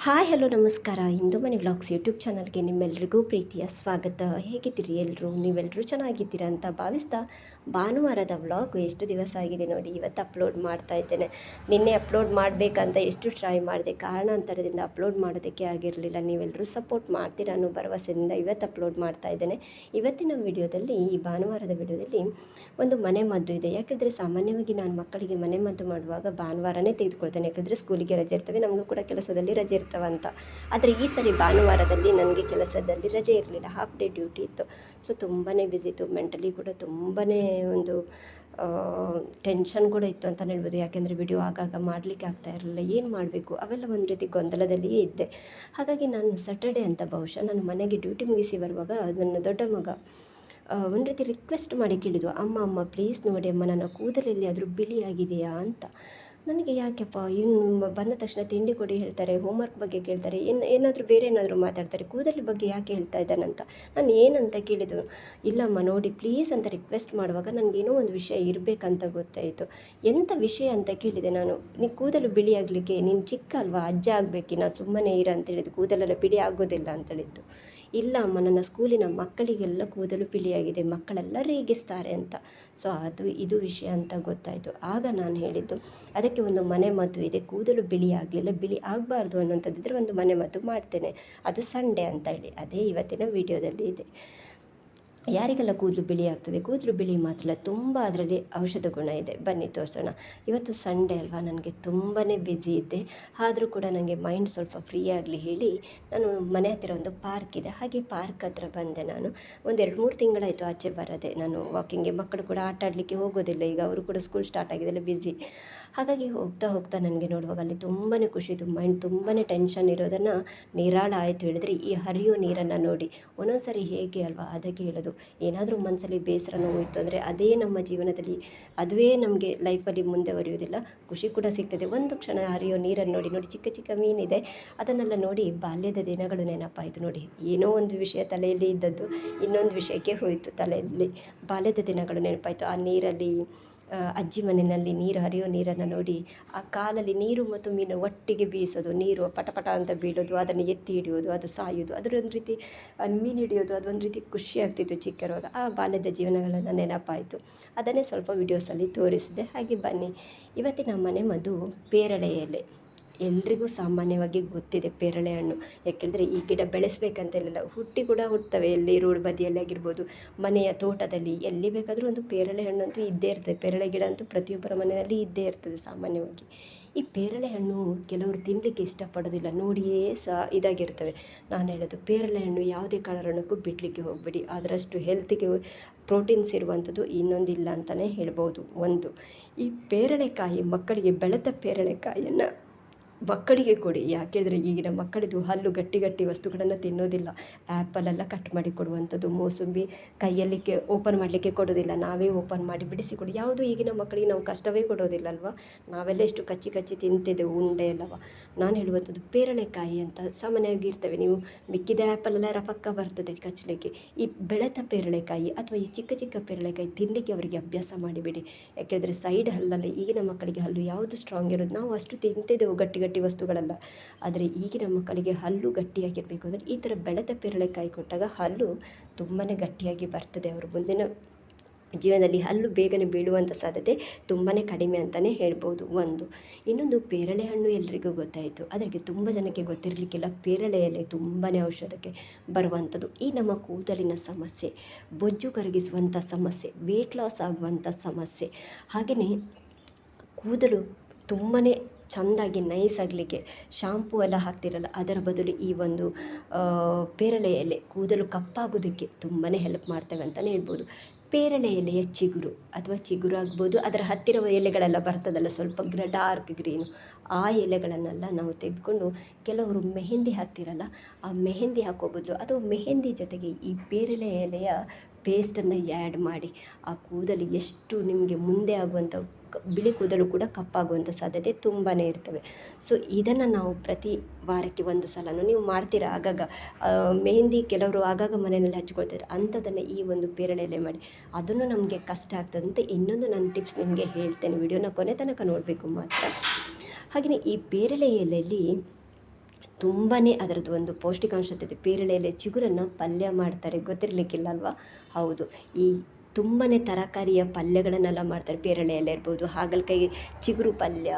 Hi, hello, ನಮಸ್ಕಾರ. ಇಂದು ಮನೆ vlogs YouTube ಚಾನಲ್ಗೆ ನಿಮ್ಮೆಲ್ರಿಗೂ ಪ್ರೀತಿಯ ಸ್ವಾಗತ. ಹೇಗಿದ್ದೀರಿ ಎಲ್ಲರೂ ನೀವೆಲ್ಲರೂ ಚೆನ್ನಾಗಿದ್ದೀರಾ ಅಂತ ಭಾವಿಸ್ತಾ ಭಾನುವಾರದ ವ್ಲಾಗು ಎಷ್ಟು ದಿವಸ ಆಗಿದೆ ನೋಡಿ, ಇವತ್ತು ಅಪ್ಲೋಡ್ ಮಾಡ್ತಾ ಇದ್ದೇನೆ. ನಿನ್ನೆ ಅಪ್ಲೋಡ್ ಮಾಡಬೇಕಂತ ಎಷ್ಟು ಟ್ರೈ ಮಾಡಿದೆ, ಕಾರಣಾಂತರದಿಂದ ಅಪ್ಲೋಡ್ ಮಾಡೋದಕ್ಕೆ ಆಗಿರಲಿಲ್ಲ. ನೀವೆಲ್ಲರೂ ಸಪೋರ್ಟ್ ಮಾಡ್ತೀರಾ ಅನ್ನೋ ಭರವಸೆಯಿಂದ ಇವತ್ತು ಅಪ್ಲೋಡ್ ಮಾಡ್ತಾ ಇದ್ದೇನೆ. ಇವತ್ತಿನ ವಿಡಿಯೋದಲ್ಲಿ, ಈ ಭಾನುವಾರದ ವಿಡಿಯೋದಲ್ಲಿ ಒಂದು ಮನೆ ಮದ್ದು ಇದೆ. ಯಾಕೆಂದರೆ ಸಾಮಾನ್ಯವಾಗಿ ನಾನು ಮಕ್ಕಳಿಗೆ ಮನೆ ಮದ್ದು ಮಾಡುವಾಗ ಭಾನುವಾರನೇ ತೆಗೆದುಕೊಳ್ತೇನೆ. ಯಾಕೆಂದರೆ ಸ್ಕೂಲಿಗೆ ರಜೆ ಇರ್ತವೆ, ನಮಗೂ ಕೂಡ ಕೆಲಸದಲ್ಲಿ ರಜೆ ಇರ್ತವಂತ. ಆದರೆ ಈ ಸರಿ ಭಾನುವಾರದಲ್ಲಿ ನನಗೆ ಕೆಲಸದಲ್ಲಿ ರಜೆ ಇರಲಿಲ್ಲ. ಹಾಫ್ ಡೇ ಡ್ಯೂಟಿ ಇತ್ತು. ಸೊ ತುಂಬಾ ಬ್ಯುಸಿ ಇತ್ತು. ಮೆಂಟಲಿ ಕೂಡ ತುಂಬಾ ಒಂದು ಟೆನ್ಷನ್ ಕೂಡ ಇತ್ತು ಅಂತಲೇ ಹೇಳ್ಬೋದು. ಯಾಕೆಂದರೆ ವಿಡಿಯೋ ಆಗಾಗ ಮಾಡಲಿಕ್ಕೆ ಆಗ್ತಾ ಇರಲಿಲ್ಲ. ಏನು ಮಾಡಬೇಕು? ಅವೆಲ್ಲ ಒಂದು ರೀತಿ ಗೊಂದಲದಲ್ಲಿಯೇ ಇದ್ದೆ. ಹಾಗಾಗಿ ನಾನು ಸ್ಯಾಟರ್ಡೆ ಅಂತ ಬಹುಶಃ ನಾನು ಮನೆಗೆ ಡ್ಯೂಟಿ ಮುಗಿಸಿ ಬರುವಾಗ ನನ್ನ ದೊಡ್ಡ ಮಗ ಒಂದು ರೀತಿ ರಿಕ್ವೆಸ್ಟ್ ಮಾಡಿ ಕೇಳಿದ್ದು ಅಮ್ಮ ಅಮ್ಮ ಪ್ಲೀಸ್ ನೋಡಿ ಅಮ್ಮ, ನನ್ನ ಕೂದಲೆಲ್ಲಿ ಆದರೂ ಬಿಳಿಯಾಗಿದೆಯಾ? ಅಂತ. ನನಗೆ ಯಾಕೆಪ್ಪ, ಇನ್ನು ಬಂದ ತಕ್ಷಣ ತಿಂಡಿ ಕೊಡಿ ಹೇಳ್ತಾರೆ ಹೋಮ್ವರ್ಕ್ ಬಗ್ಗೆ ಕೇಳ್ತಾರೆ ಇನ್ನು ಏನಾದರೂ ಬೇರೆ ಏನಾದರೂ ಮಾತಾಡ್ತಾರೆ, ಕೂದಲ ಬಗ್ಗೆ ಯಾಕೆ ಹೇಳ್ತಾ ಇದ್ದಾನಂತ ನಾನು ಏನಂತ ಕೇಳಿದ್ದು ಇಲ್ಲಮ್ಮ ನೋಡಿ ಪ್ಲೀಸ್ ಅಂತ ರಿಕ್ವೆಸ್ಟ್ ಮಾಡುವಾಗ ನನಗೇನೋ ಒಂದು ವಿಷಯ ಇರಬೇಕಂತ ಗೊತ್ತಾಯಿತು. ಎಂಥ ವಿಷಯ ಅಂತ ಕೇಳಿದೆ ನಾನು. ನೀ ಕೂದಲು ಬಿಳಿ ಆಗಲಿಕ್ಕೆ, ನೀನು ಚಿಕ್ಕ ಅಲ್ವಾ, ಅಜ್ಜ ಆಗಬೇಕಿನ ಸುಮ್ಮನೆ ಇರ ಅಂತೇಳಿದ್ದು ಕೂದಲೆಲ್ಲ ಬಿಳಿ ಆಗೋದಿಲ್ಲ ಅಂತೇಳಿದ್ದು ಇಲ್ಲ ಅಮ್ಮ, ನನ್ನ ಸ್ಕೂಲಿನ ಮಕ್ಕಳಿಗೆಲ್ಲ ಕೂದಲು ಬಿಳಿಯಾಗಿದೆ ಮಕ್ಕಳೆಲ್ಲ ರೇಗಿಸ್ತಾರೆ ಅಂತ. ಸೊ ಅದು, ಇದು ವಿಷಯ ಅಂತ ಗೊತ್ತಾಯಿತು. ಆಗ ನಾನು ಹೇಳಿದ್ದು, ಅದಕ್ಕೆ ಒಂದು ಮನೆ ಇದೆ, ಕೂದಲು ಬಿಳಿ ಆಗಲಿಲ್ಲ, ಬಿಳಿ ಆಗಬಾರ್ದು ಅನ್ನೋಂಥದ್ದಿದ್ರೆ ಒಂದು ಮನೆ ಮಾಡ್ತೇನೆ. ಅದು ಸಂಡೇ ಅಂತ ಹೇಳಿ, ಅದೇ ಇವತ್ತಿನ ವಿಡಿಯೋದಲ್ಲಿ ಇದೆ. ಯಾರಿಗೆಲ್ಲ ಕೂದಲು ಬಿಳಿ ಆಗ್ತದೆ? ಕೂದಲು ಬಿಳಿ ಮಾತ್ರ ತುಂಬ ಅದರಲ್ಲಿ ಔಷಧ ಗುಣ ಇದೆ. ಬನ್ನಿ ತೋರಿಸೋಣ. ಇವತ್ತು ಸಂಡೇ ಅಲ್ವಾ? ನನಗೆ ತುಂಬಾ ಬ್ಯುಸಿ ಇದ್ದೆ. ಆದರೂ ಕೂಡ ನನಗೆ ಮೈಂಡ್ ಸ್ವಲ್ಪ ಫ್ರೀ ಆಗಲಿ ಹೇಳಿ ನಾನು ಮನೆ ಹತ್ತಿರ ಒಂದು ಪಾರ್ಕ್ ಇದೆ. ಹಾಗೆ ಪಾರ್ಕ್ ಹತ್ರ ಬಂದೆ ನಾನು. ಒಂದು ಎರಡು ಮೂರು ತಿಂಗಳಾಯಿತು ಆಚೆ ಬರೋದೆ. ನಾನು ವಾಕಿಂಗ್ಗೆ ಮಕ್ಕಳು ಕೂಡ ಆಟ ಆಡಲಿಕ್ಕೆ ಹೋಗೋದಿಲ್ಲ. ಈಗ ಅವರು ಕೂಡ ಸ್ಕೂಲ್ ಸ್ಟಾರ್ಟ್ ಆಗಿದೆಲ್ಲ ಬ್ಯುಸಿ ಹಾಗಾಗಿ ಹೋಗ್ತಾ ಹೋಗ್ತಾ ನನಗೆ ನೋಡುವಾಗ ಅಲ್ಲಿ ತುಂಬಾ ತುಂಬ ಮೈಂಡ್ ತುಂಬಾ ಟೆನ್ಷನ್ ಇರೋದನ್ನು ನಿರಾಳ ಆಯಿತು ಹೇಳಿದರೆ ಈ ಹರಿಯೋ ನೀರನ್ನು ನೋಡಿ. ಒಂದೊಂದು ಸರಿ ಹೇಗೆ ಅಲ್ವಾ? ಅದಕ್ಕೆ ಹೇಳೋದು. ಏನಾದರೂ ಮನಸ್ಸಲ್ಲಿ ಬೇಸರ ನೋವಿತ್ತು ಅಂದರೆ ಅದೇ ನಮ್ಮ ಜೀವನದಲ್ಲಿ, ಅದುವೇ ನಮಗೆ ಲೈಫಲ್ಲಿ ಮುಂದೆ ಬರೆಯುವುದಿಲ್ಲ ಖುಷಿ ಕೂಡ ಸಿಗ್ತದೆ. ಒಂದು ಕ್ಷಣ ಹರಿಯೋ ನೀರನ್ನು ನೋಡಿ ನೋಡಿ ಚಿಕ್ಕ ಚಿಕ್ಕ ಮೀನಿದೆ. ಅದನ್ನೆಲ್ಲ ನೋಡಿ ಬಾಲ್ಯದ ದಿನಗಳು ನೆನಪಾಯಿತು ನೋಡಿ. ಏನೋ ಒಂದು ವಿಷಯ ತಲೆಯಲ್ಲಿ ಇದ್ದದ್ದು, ಇನ್ನೊಂದು ವಿಷಯಕ್ಕೆ ಹೋಯಿತು ತಲೆಯಲ್ಲಿ. ಬಾಲ್ಯದ ದಿನಗಳು ನೆನಪಾಯಿತು. ಆ ನೀರಲ್ಲಿ ಅಜ್ಜಿ ಮನೆಯಲ್ಲಿ ನೀರು ಹರಿಯೋ ನೀರನ್ನು ನೋಡಿ ಆ ಕಾಲಲ್ಲಿ ನೀರು ಮತ್ತು ಮೀನು ಒಟ್ಟಿಗೆ ಬೀಸೋದು, ನೀರು ಪಟ ಪಟ ಅಂತ ಬೀಳೋದು, ಅದನ್ನು ಎತ್ತಿ ಹಿಡಿಯೋದು, ಅದು ಸಾಯೋದು, ಅದರೊಂದು ರೀತಿ ಮೀನು ಹಿಡಿಯೋದು, ಅದೊಂದು ರೀತಿ ಖುಷಿ ಆಗ್ತಿತ್ತು ಚಿಕ್ಕರೋದ ಆ ಬಾಲ್ಯದ ಜೀವನಗಳನ್ನು ನೆನಪಾಯಿತು. ಅದನ್ನೇ ಸ್ವಲ್ಪ ವಿಡಿಯೋಸಲ್ಲಿ ತೋರಿಸಿದೆ ಹಾಗೆ ಬನ್ನಿ. ಇವತ್ತಿನ ಮನೆ ಮದ್ದು ಪೇರಳೆ ಎಲೆ ಎಲ್ರಿಗೂ ಸಾಮಾನ್ಯವಾಗಿ ಗೊತ್ತಿದೆ ಪೇರಳೆ ಹಣ್ಣು. ಯಾಕೆಂದರೆ ಈ ಗಿಡ ಬೆಳೆಸಬೇಕಂತೇಳಿಲ್ಲ ಹುಟ್ಟಿ ಕೂಡ ಹುಟ್ಟುತ್ತವೆ ಎಲ್ಲಿ ರೋಡ್ ಬದಿಯಲ್ಲಿ ಆಗಿರ್ಬೋದು, ಮನೆಯ ತೋಟದಲ್ಲಿ ಎಲ್ಲಿ ಬೇಕಾದರೂ ಒಂದು ಪೇರಳೆ ಹಣ್ಣು ಅಂತೂ ಇದ್ದೇ ಇರ್ತದೆ. ಪೇರಳೆ ಗಿಡ ಅಂತೂ ಪ್ರತಿಯೊಬ್ಬರ ಮನೆಯಲ್ಲಿ ಇದ್ದೇ ಇರ್ತದೆ ಸಾಮಾನ್ಯವಾಗಿ. ಈ ಪೇರಳೆ ಹಣ್ಣು ಕೆಲವರು ತಿನ್ನಲಿಕ್ಕೆ ಇಷ್ಟಪಡೋದಿಲ್ಲ. ನೋಡಿಯೇ ಸಹ ಇದಾಗಿರ್ತವೆ. ನಾನು ಹೇಳೋದು ಪೇರಳೆ ಹಣ್ಣು ಯಾವುದೇ ಕಾರಣಕ್ಕೂ ಬಿಡಲಿಕ್ಕೆ ಹೋಗಬೇಡಿ. ಅದರಷ್ಟು ಹೆಲ್ತಿಗೆ ಪ್ರೋಟೀನ್ಸ್ ಇರುವಂಥದ್ದು ಇನ್ನೊಂದಿಲ್ಲ ಅಂತಲೇ ಹೇಳ್ಬೋದು. ಒಂದು, ಈ ಪೇರಳೆಕಾಯಿ ಮಕ್ಕಳಿಗೆ ಬೆಳೆದ ಪೇರಳೆಕಾಯಿಯನ್ನು ಮಕ್ಕಳಿಗೆ ಕೊಡಿ. ಯಾಕೆಂದರೆ ಈಗಿನ ಮಕ್ಕಳಿದು ಹಲ್ಲು, ಗಟ್ಟಿ ಗಟ್ಟಿ ವಸ್ತುಗಳನ್ನು ತಿನ್ನೋದಿಲ್ಲ. ಆ್ಯಪಲೆಲ್ಲ ಕಟ್ ಮಾಡಿ ಕೊಡುವಂಥದ್ದು, ಮೋಸಂಬಿ ಕೈಯಲ್ಲಿ ಓಪನ್ ಮಾಡಲಿಕ್ಕೆ ಕೊಡೋದಿಲ್ಲ. ನಾವೇ ಓಪನ್ ಮಾಡಿ ಬಿಡಿಸಿ ಕೊಡಿ. ಯಾವುದು ಈಗಿನ ಮಕ್ಕಳಿಗೆ ನಾವು ಕಷ್ಟವೇ ಕೊಡೋದಿಲ್ಲ ಅಲ್ವಾ ನಾವೆಲ್ಲ ಎಷ್ಟು ಕಚ್ಚಿ ಕಚ್ಚಿ ತಿಂತಿದ್ದೆವು, ಉಂಡೆ ಅಲ್ಲವ? ನಾನು ಹೇಳುವಂಥದ್ದು ಪೇರಳೆಕಾಯಿ ಅಂತ ಸಾಮಾನ್ಯವಾಗಿ ಇರ್ತವೆ. ನೀವು ಮಿಕ್ಕಿದ ಆ್ಯಪಲೆಲ್ಲ ರಫಕ್ಕ ಬರ್ತದೆ ಕಚ್ಚಲಿಕ್ಕೆ. ಈ ಬೆಳೆತ ಪೇರಳೆಕಾಯಿ ಅಥವಾ ಈ ಚಿಕ್ಕ ಚಿಕ್ಕ ಪೇರಳೆಕಾಯಿ ತಿನ್ನಲಿಕ್ಕೆ ಅವರಿಗೆ ಅಭ್ಯಾಸ ಮಾಡಿಬಿಡಿ. ಯಾಕೆಂದರೆ ಸೈಡ್ ಹಲ್ಲಲ್ಲಿ ಈಗಿನ ಮಕ್ಕಳಿಗೆ ಹಲ್ಲು ಯಾವುದು ಸ್ಟ್ರಾಂಗ್ ಇರೋದು? ನಾವು ಅಷ್ಟು ತಿಂತಿದ್ದೆವು ಗಟ್ಟಿ ಗಟ್ಟಿ ವಸ್ತುಗಳಲ್ಲ. ಆದರೆ ಈಗಿನ ಮಕ್ಕಳಿಗೆ ಹಲ್ಲು ಗಟ್ಟಿಯಾಗಿರಬೇಕು ಅಂದರೆ ಈ ಥರ ಬೆಳೆದ ಪೇರಳೆಕಾಯಿ ಕೊಟ್ಟಾಗ ಹಲ್ಲು ತುಂಬಾ ಗಟ್ಟಿಯಾಗಿ ಬರ್ತದೆ. ಅವರು ಮುಂದಿನ ಜೀವನದಲ್ಲಿ ಹಲ್ಲು ಬೇಗನೆ ಬೀಳುವಂಥ ಸಾಧ್ಯತೆ ತುಂಬಾ ಕಡಿಮೆ ಅಂತಲೇ ಹೇಳ್ಬೋದು ಒಂದು. ಇನ್ನೊಂದು ಪೇರಳೆ ಹಣ್ಣು ಎಲ್ರಿಗೂ ಗೊತ್ತಾಯಿತು. ಅದಕ್ಕೆ ತುಂಬ ಜನಕ್ಕೆ ಗೊತ್ತಿರಲಿಕ್ಕಿಲ್ಲ. ಪೇರಳೆ ಎಲೆ ತುಂಬಾ ಔಷಧಕ್ಕೆ ಬರುವಂಥದ್ದು. ಈ ನಮ್ಮ ಕೂದಲಿನ ಸಮಸ್ಯೆ, ಬೊಜ್ಜು ಕರಗಿಸುವಂಥ ಸಮಸ್ಯೆ ವೇಟ್ ಲಾಸ್ ಆಗುವಂಥ ಸಮಸ್ಯೆ ಹಾಗೆಯೇ ಕೂದಲು ತುಂಬಾ ಚೆಂದಾಗಿ ನೈಸ್ ಆಗಲಿಕ್ಕೆ ಶಾಂಪೂ ಎಲ್ಲ ಹಾಕ್ತಿರಲ್ಲ, ಅದರ ಬದಲು ಈ ಒಂದು ಪೇರಳೆ ಎಲೆ ಕೂದಲು ಕಪ್ಪಾಗೋದಕ್ಕೆ ತುಂಬಾ ಹೆಲ್ಪ್ ಮಾಡ್ತವೆ ಅಂತಲೇ ಹೇಳ್ಬೋದು. ಪೇರಳೆ ಎಲೆಯ ಚಿಗುರು ಅಥವಾ ಚಿಗುರು ಆಗ್ಬೋದು. ಅದರ ಹತ್ತಿರ ಎಲೆಗಳೆಲ್ಲ ಬರ್ತದಲ್ಲ, ಸ್ವಲ್ಪ ಗ್ರ ಡಾರ್ಕ್ ಗ್ರೀನು ಆ ಎಲೆಗಳನ್ನೆಲ್ಲ ನಾವು ತೆಗೆದುಕೊಂಡು ಕೆಲವರು ಮೆಹೆಂದಿ ಹಾಕ್ತಿರಲ್ಲ, ಆ ಮೆಹಂದಿ ಹಾಕೋಬೋದು ಅಥವಾ ಮೆಹೆಂದಿ ಜೊತೆಗೆ ಈ ಪೇರಳೆ ಎಲೆಯ ಪೇಸ್ಟನ್ನು ಆ್ಯಡ್ ಮಾಡಿ ಆ ಕೂದಲು ಎಷ್ಟು ನಿಮಗೆ ಮುಂದೆ ಆಗುವಂಥ ಬಿಳಿ ಕೂದಲು ಕೂಡ ಕಪ್ಪಾಗುವಂಥ ಸಾಧ್ಯತೆ ತುಂಬಾ ಇರ್ತವೆ. ಸೊ, ಇದನ್ನು ನಾವು ಪ್ರತಿ ವಾರಕ್ಕೆ ಒಂದು ಸಲನೂ ನೀವು ಮಾಡ್ತೀರಾ? ಆಗಾಗ ಮೆಹಂದಿ ಕೆಲವರು ಆಗಾಗ ಮನೆಯಲ್ಲಿ ಹಚ್ಕೊಳ್ತಾರೆ. ಅಂಥದ್ದನ್ನು ಈ ಒಂದು ಎಲೆ ಮಾಡಿ. ಅದನ್ನು ನಮಗೆ ಕಷ್ಟ ಆಗ್ತದಂತೆ ಇನ್ನೊಂದು ನಾನು ಟಿಪ್ಸ್ ನಿಮಗೆ ಹೇಳ್ತೇನೆ. ವಿಡಿಯೋನ ಕೊನೆ ತನಕ ನೋಡಬೇಕು ಮಾತ್ರ. ಹಾಗೆಯೇ ಈ ಪೇರಳೆ ಎಲೆಯಲ್ಲಿ ತುಂಬಾ ಅದರದ್ದು ಒಂದು ಪೌಷ್ಟಿಕಾಂಶತೆ ಪೇರಳೆಯಲ್ಲಿ ಚಿಗುರನ್ನು ಪಲ್ಯ ಮಾಡ್ತಾರೆ. ಗೊತ್ತಿರಲಿಕ್ಕಿಲ್ಲ ಅಲ್ವಾ? ಹೌದು. ಈ ತುಂಬಾ ತರಕಾರಿಯ ಪಲ್ಯಗಳನ್ನೆಲ್ಲ ಮಾಡ್ತಾರೆ. ಪೇರಳೆ ಎಲೆ ಇರ್ಬೋದು, ಹಾಗಲಕಾಯಿ ಚಿಗುರು ಪಲ್ಯ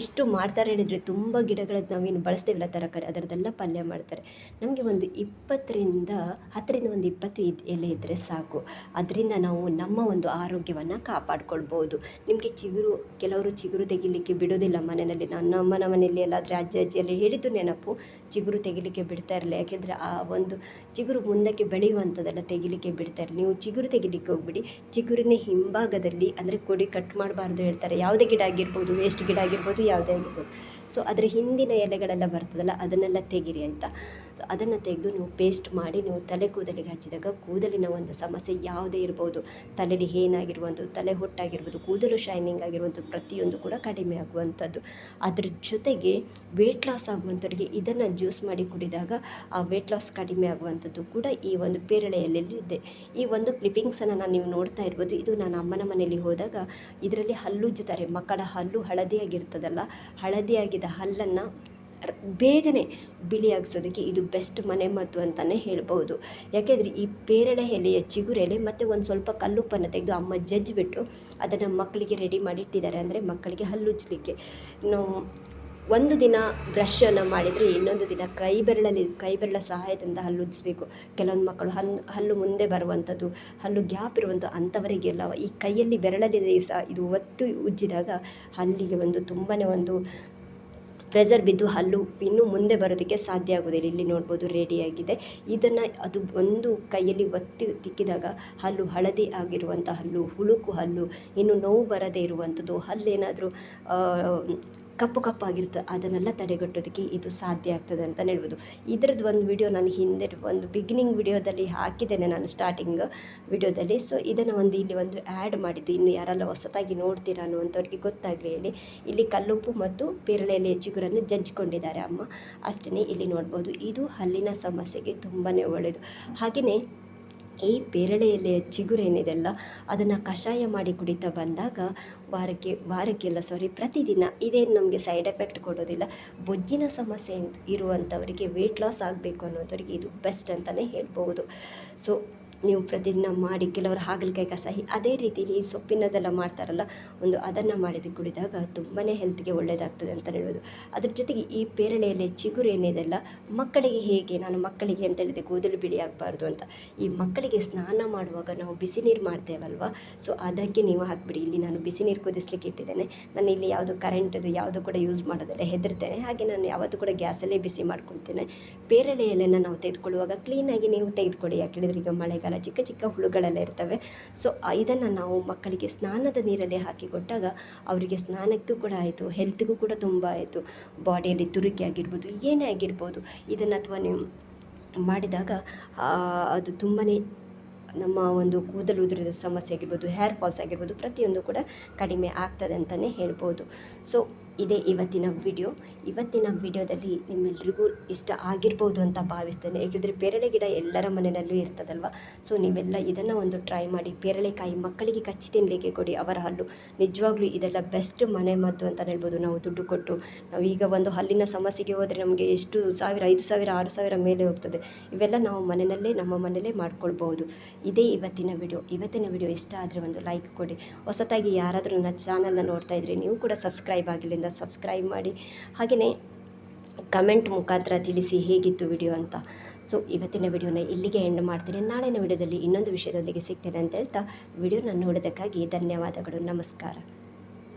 ಎಷ್ಟು ಮಾಡ್ತಾರೆ ಹೇಳಿದರೆ ತುಂಬ ಗಿಡಗಳದ್ದು ನಾವೇನು ಬಳಸ್ತೇವಲ್ಲ ತರಕಾರಿ, ಅದರದ್ದೆಲ್ಲ ಪಲ್ಯ ಮಾಡ್ತಾರೆ. ನಮಗೆ ಒಂದು ಇಪ್ಪತ್ತರಿಂದ, ಹತ್ತರಿಂದ ಒಂದು ಇಪ್ಪತ್ತು ಇದು ಎಲೆ ಇದ್ದರೆ ಸಾಕು. ಅದರಿಂದ ನಾವು ನಮ್ಮ ಒಂದು ಆರೋಗ್ಯವನ್ನು ಕಾಪಾಡ್ಕೊಳ್ಬೋದು. ನಿಮಗೆ ಚಿಗುರು, ಕೆಲವರು ಚಿಗುರು ತೆಗಿಲಿಕ್ಕೆ ಬಿಡೋದಿಲ್ಲ ಮನೆಯಲ್ಲಿ. ನನ್ನ ಅಮ್ಮನ ಮನೆಯಲ್ಲಿ ಎಲ್ಲಾದರೆ ಅಜ್ಜ ಅಜ್ಜಿಯಲ್ಲಿ ಹೇಳಿದ್ದು ನೆನಪು, ಚಿಗುರು ತೆಗಿಲಿಕ್ಕೆ ಬಿಡ್ತಾ ಇರಲಿಲ್ಲ ಯಾಕೆಂದರೆ ಆ ಒಂದು ಚಿಗುರು ಮುಂದಕ್ಕೆ ಬೆಳೆಯುವಂಥದ್ದೆಲ್ಲ ತೆಗಿಲಿಕ್ಕೆ ಬಿಡ್ತಾರೆ ನೀವು ಚಿಗುರು ತೆಗಿಲಿಕ್ಕೆ ಹೋಗ್ಬಿಡಿ. ಚಿಗುರಿನ ಹಿಂಭಾಗದಲ್ಲಿ ಅಂದರೆ ಕೊಡಿ ಕಟ್ ಮಾಡಬಾರ್ದು ಹೇಳ್ತಾರೆ. ಯಾವುದೇ ಗಿಡ ಆಗಿರ್ಬೋದು ವೇಸ್ಟ್ ಗಿಡ ಆಗಿರ್ಬೋದು, ಯಾವುದೇ ಆಗಿರ್ಬೋದು. ಸೊ ಅದರ ಹಿಂದಿನ ಎಲೆಗಳೆಲ್ಲ ಬರ್ತದಲ್ಲ, ಅದನ್ನೆಲ್ಲ ತೆಗೀರಿ ಆಯಿತಾ? ಅದನ್ನು ತೆಗೆದು ನೀವು ಪೇಸ್ಟ್ ಮಾಡಿ ನೀವು ತಲೆ ಕೂದಲಿಗೆ ಹಚ್ಚಿದಾಗ ಕೂದಲಿನ ಒಂದು ಸಮಸ್ಯೆ ಯಾವುದೇ ಇರ್ಬೋದು. ತಲೆಯಲ್ಲಿ ಏನಾಗಿರುವಂಥದ್ದು, ತಲೆ ಹೊಟ್ಟಾಗಿರ್ಬೋದು, ಕೂದಲು ಶೈನಿಂಗ್ ಆಗಿರುವಂಥದ್ದು ಪ್ರತಿಯೊಂದು ಕೂಡ ಕಡಿಮೆ ಆಗುವಂಥದ್ದು. ಅದ್ರ ಜೊತೆಗೆ ವೇಟ್ ಲಾಸ್ ಆಗುವಂಥವ್ರಿಗೆ ಇದನ್ನು ಜ್ಯೂಸ್ ಮಾಡಿ ಕುಡಿದಾಗ ಆ ವೇಟ್ ಲಾಸ್ ಕಡಿಮೆ ಆಗುವಂಥದ್ದು ಕೂಡ ಈ ಒಂದು ಪೇರಳೆಯಲ್ಲಿ ಇದೆ. ಈ ಒಂದು ಕ್ಲಿಪ್ಪಿಂಗ್ಸನ್ನು ನಾನು ನೀವು ನೋಡ್ತಾ ಇರ್ಬೋದು. ಇದು ನಾನು ಅಮ್ಮನ ಮನೆಯಲ್ಲಿ ಹೋದಾಗ ಇದರಲ್ಲಿ ಹಲ್ಲುಜ್ಜುತ್ತಾರೆ ಮಕ್ಕಳ ಹಲ್ಲು ಹಳದಿಯಾಗಿರ್ತದಲ್ಲ, ಹಳದಿಯಾಗಿದ್ದ ಹಲ್ಲನ್ನು ಬೇಗನೆ ಬಿಳಿಯಾಗಿಸೋದಕ್ಕೆ ಇದು ಬೆಸ್ಟ್ ಮನೆಮದ್ದು ಅಂತಲೇ ಹೇಳ್ಬೋದು ಯಾಕೆಂದರೆ ಈ ಪೇರಳೆ ಎಲೆಯ ಚಿಗುರೆಲೆ ಮತ್ತು ಒಂದು ಸ್ವಲ್ಪ ಕಲ್ಲುಪ್ಪನ್ನು ತೆಗೆದು ಅಮ್ಮ ಜಜ್ಜಿಬಿಟ್ಟು ಅದನ್ನು ಮಕ್ಕಳಿಗೆ ರೆಡಿ ಮಾಡಿಟ್ಟಿದ್ದಾರೆ ಅಂದರೆ ಮಕ್ಕಳಿಗೆ ಹಲ್ಲುಜ್ಜಲಿಕ್ಕೆ ನಾವು ಒಂದು ದಿನ ಬ್ರಷನ್ನು ಮಾಡಿದರೆ ಇನ್ನೊಂದು ದಿನ ಕೈ ಬೆರಳಲ್ಲಿ, ಕೈ ಬೆರಳ ಸಹಾಯದಿಂದ ಹಲ್ಲುಜ್ಜಬೇಕು ಕೆಲವೊಂದು ಮಕ್ಕಳು ಹಲ್ಲು ಹಲ್ಲು ಮುಂದೆ ಬರುವಂಥದ್ದು ಹಲ್ಲು ಗ್ಯಾಪ್ ಇರುವಂಥ ಅಂಥವರಿಗೆಲ್ಲ ಈ ಕೈಯಲ್ಲಿ ಬೆರಳಲ್ಲಿ ಸಹ ಇದು ಒತ್ತು ಉಜ್ಜಿದಾಗ ಹಲ್ಲಿಗೆ ಒಂದು ತುಂಬಾ ಒಂದು ಪ್ರೆಸರ್ ಬಿದ್ದು ಹಲ್ಲು ಇನ್ನೂ ಮುಂದೆ ಬರೋದಕ್ಕೆ ಸಾಧ್ಯ ಆಗೋದಿಲ್ಲ. ಇಲ್ಲಿ ನೋಡ್ಬೋದು ರೆಡಿಯಾಗಿದೆ ಇದನ್ನು ಅದು ಒಂದು ಕೈಯಲ್ಲಿ ಒತ್ತಿ ತಿಕ್ಕಿದಾಗ ಹಲ್ಲು ಹಳದಿ ಆಗಿರುವಂಥ ಹಲ್ಲು, ಹುಳುಕು ಹಲ್ಲು, ಇನ್ನು ನೋವು ಬರದೇ ಇರುವಂಥದ್ದು ಹಲ್ಲೇನಾದರೂ ಕಪ್ಪು ಕಪ್ಪಾಗಿರುತ್ತೆ, ಅದನ್ನೆಲ್ಲ ತಡೆಗಟ್ಟೋದಕ್ಕೆ ಇದು ಸಾಧ್ಯ ಆಗ್ತದೆ ಅಂತಲೇ ಹೇಳ್ಬೋದು. ಇದ್ರದ್ದು ಒಂದು ವಿಡಿಯೋ ನಾನು ಹಿಂದೆ ಒಂದು ಬಿಗಿನಿಂಗ್ ವಿಡಿಯೋದಲ್ಲಿ ಹಾಕಿದ್ದೇನೆ ನಾನು ಸ್ಟಾರ್ಟಿಂಗ್ ವಿಡಿಯೋದಲ್ಲಿ ಸೊ ಇದನ್ನು ಒಂದು ಇಲ್ಲಿ ಒಂದು ಆ್ಯಡ್ ಮಾಡಿದ್ದು. ಇನ್ನು ಯಾರೆಲ್ಲ ಹೊಸತಾಗಿ ನೋಡ್ತೀರಾ ಅನ್ನುವಂಥವ್ರಿಗೆ ಗೊತ್ತಾಗಲಿ ಹೇಳಿ. ಇಲ್ಲಿ ಕಲ್ಲುಪ್ಪು ಮತ್ತು ಪೇರಳೆಯಲ್ಲಿ ಚಿಗುರನ್ನು ಜಜ್ಜಿಕೊಂಡಿದ್ದಾರೆ ಅಮ್ಮ. ಅಷ್ಟೇ ಇಲ್ಲಿ ನೋಡ್ಬೋದು. ಇದು ಹಲ್ಲಿನ ಸಮಸ್ಯೆಗೆ ತುಂಬಾ ಒಳ್ಳೆಯದು ಹಾಗೆಯೇ ಈ ಪೇರಳೆ ಎಲೆಯ ಚಿಗುರೇನಿದೆಲ್ಲ ಅದನ್ನು ಕಷಾಯ ಮಾಡಿ ಕುಡಿತಾ ಬಂದಾಗ ವಾರಕ್ಕೆ ವಾರಕ್ಕೆಲ್ಲ ಸಾರಿ ಪ್ರತಿದಿನ ಇದೇನು ನಮಗೆ ಸೈಡ್ ಎಫೆಕ್ಟ್ ಕೊಡೋದಿಲ್ಲ. ಬೊಜ್ಜಿನ ಸಮಸ್ಯೆ ಇರುವಂಥವರಿಗೆ ವೆಯ್ಟ್ ಲಾಸ್ ಆಗಬೇಕು ಅನ್ನೋದವರಿಗೆ ಇದು ಬೆಸ್ಟ್ ಅಂತಲೇ ಹೇಳ್ಬೋದು ಸೊ ನೀವು ಪ್ರತಿದಿನ ಮಾಡಿ ಕೆಲವರು ಹಾಗಲಕಾಯಿ ಕಸಾಯಿ ಅದೇ ರೀತಿ ಈ ಸೊಪ್ಪಿನದೆಲ್ಲ ಮಾಡ್ತಾರಲ್ಲ, ಒಂದು ಅದನ್ನು ಮಾಡಿದ ಕುಡಿದಾಗ ತುಂಬಾ ಹೆಲ್ತ್ಗೆ ಒಳ್ಳೆಯದಾಗ್ತದೆ ಅಂತ ಹೇಳ್ಬೋದು. ಅದ್ರ ಜೊತೆಗೆ ಈ ಪೇರಳೆ ಎಲೆ ಚಿಗುರು ಏನಿದೆಲ್ಲ, ಮಕ್ಕಳಿಗೆ ಹೇಗೆ, ನಾನು ಮಕ್ಕಳಿಗೆ ಅಂತ ಹೇಳಿದೆ ಕೂದಲು ಬಿಳಿ ಆಗಬಾರ್ದು ಅಂತ. ಈ ಮಕ್ಕಳಿಗೆ ಸ್ನಾನ ಮಾಡುವಾಗ ನಾವು ಬಿಸಿ ನೀರು ಮಾಡ್ತೇವಲ್ವ? ಸೊ ಅದಕ್ಕೆ ನೀವು ಹಾಕಿಬಿಡಿ. ಇಲ್ಲಿ ನಾನು ಬಿಸಿ ನೀರು ಕುದಿಸ್ಲಿಕ್ಕೆ ಇಟ್ಟಿದ್ದೇನೆ. ನಾನು ಇಲ್ಲಿ ಯಾವುದು ಕರೆಂಟದು ಯಾವುದು ಕೂಡ ಯೂಸ್ ಮಾಡೋದಿಲ್ಲ ಹೆದರ್ತೇನೆ. ಹಾಗೆ ನಾನು ಯಾವತ್ತೂ ಕೂಡ ಗ್ಯಾಸಲ್ಲೇ ಬಿಸಿ ಮಾಡ್ಕೊಳ್ತೇನೆ. ಪೇರಳೆ ಎಲೆನ ನಾವು ತೆಗೆದುಕೊಳ್ಳುವಾಗ ಕ್ಲೀನಾಗಿ ನೀವು ತೆಗೆದುಕೊಳ್ಳಿ. ಯಾಕೆ ಹೇಳಿದ್ರೆ ಈಗ ಮಳೆಗಾಲ ಚಿಕ್ಕ ಚಿಕ್ಕ ಹುಳುಗಳೆಲ್ಲ ಇರ್ತವೆ. ಸೊ ಇದನ್ನು ನಾವು ಮಕ್ಕಳಿಗೆ ಸ್ನಾನದ ನೀರಲ್ಲಿ ಹಾಕಿ ಕೊಟ್ಟಾಗ ಅವರಿಗೆ ಸ್ನಾನಕ್ಕೂ ಕೂಡ ಆಯಿತು ಹೆಲ್ತ್ಗೂ ಕೂಡ ತುಂಬ ಆಯಿತು. ಬಾಡಿಯಲ್ಲಿ ತುರುಕಿ ಆಗಿರ್ಬೋದು, ಏನೇ ಆಗಿರ್ಬೋದು, ಇದನ್ನು ಅಥವಾ ನೀವು ಮಾಡಿದಾಗ ಅದು ತುಂಬಾ ನಮ್ಮ ಒಂದು ಕೂದಲು ಉದುರಿದ ಸಮಸ್ಯೆ ಆಗಿರ್ಬೋದು ಹೇರ್ ಫಾಲ್ಸ್ ಆಗಿರ್ಬೋದು, ಪ್ರತಿಯೊಂದು ಕೂಡ ಕಡಿಮೆ ಆಗ್ತದೆ ಅಂತಲೇ ಹೇಳ್ಬೋದು. ಸೊ ಇದೇ ಇವತ್ತಿನ ವಿಡಿಯೋ ಇವತ್ತಿನ ವಿಡಿಯೋದಲ್ಲಿ ನಿಮ್ಮೆಲ್ರಿಗೂ ಇಷ್ಟ ಆಗಿರ್ಬೋದು ಅಂತ ಭಾವಿಸ್ತೇನೆ. ಏಕೆಂದರೆ ಪೇರಳೆ ಗಿಡ ಎಲ್ಲರ ಮನೆಯಲ್ಲೂ ಇರ್ತದಲ್ವ? ಸೊ ನೀವೆಲ್ಲ ಇದನ್ನು ಒಂದು ಟ್ರೈ ಮಾಡಿ ಪೇರಳೆಕಾಯಿ ಮಕ್ಕಳಿಗೆ ಕಚ್ಚಿ ತಿನ್ನಲಿಕ್ಕೆ ಕೊಡಿ. ಅವರ ಹಲ್ಲು ನಿಜವಾಗ್ಲೂ ಇದೆಲ್ಲ ಬೆಸ್ಟ್ ಮನೆ ಮದ್ದು ಅಂತ ಹೇಳ್ಬೋದು. ನಾವು ದುಡ್ಡು ಕೊಟ್ಟು ನಾವು ಈಗ ಒಂದು ಹಲ್ಲಿನ ಸಮಸ್ಯೆಗೆ ಹೋದರೆ ನಮಗೆ ಎಷ್ಟು ಸಾವಿರ, ಐದು ಸಾವಿರ, ಆರು ಸಾವಿರ ಮೇಲೆ ಹೋಗ್ತದೆ. ಇವೆಲ್ಲ ನಾವು ಮನೆಯಲ್ಲೇ, ನಮ್ಮ ಮನೆಯಲ್ಲೇ ಮಾಡ್ಕೊಳ್ಬೋದು. ಇದೇ ಇವತ್ತಿನ ವಿಡಿಯೋ. ಇವತ್ತಿನ ವಿಡಿಯೋ ಇಷ್ಟ ಆದರೆ ಒಂದು ಲೈಕ್ ಕೊಡಿ. ಹೊಸತಾಗಿ ಯಾರಾದರೂ ನನ್ನ ಚಾನಲ್ನ ನೋಡ್ತಾ ಇದ್ದರೆ ನೀವು ಕೂಡ ಸಬ್ಸ್ಕ್ರೈಬ್ ಆಗಿಲ್ಲಿಂದ ಸಬ್ಸ್ಕ್ರೈಬ್ ಮಾಡಿ. ಹಾಗೆಯೇ ಕಮೆಂಟ್ ಮುಖಾಂತರ ತಿಳಿಸಿ ಹೇಗಿತ್ತು ವಿಡಿಯೋ ಅಂತ. ಸೊ ಇವತ್ತಿನ ವಿಡಿಯೋನ ಇಲ್ಲಿಗೆ ಎಂಡ್ ಮಾಡ್ತೀನಿ. ನಾಳಿನ ವಿಡಿಯೋದಲ್ಲಿ ಇನ್ನೊಂದು ವಿಷಯದೊಂದಿಗೆ ಸಿಗ್ತೇನೆ ಅಂತ ಹೇಳ್ತಾ, ವಿಡಿಯೋನ ನೋಡೋದಕ್ಕಾಗಿ ಧನ್ಯವಾದಗಳು. ನಮಸ್ಕಾರ.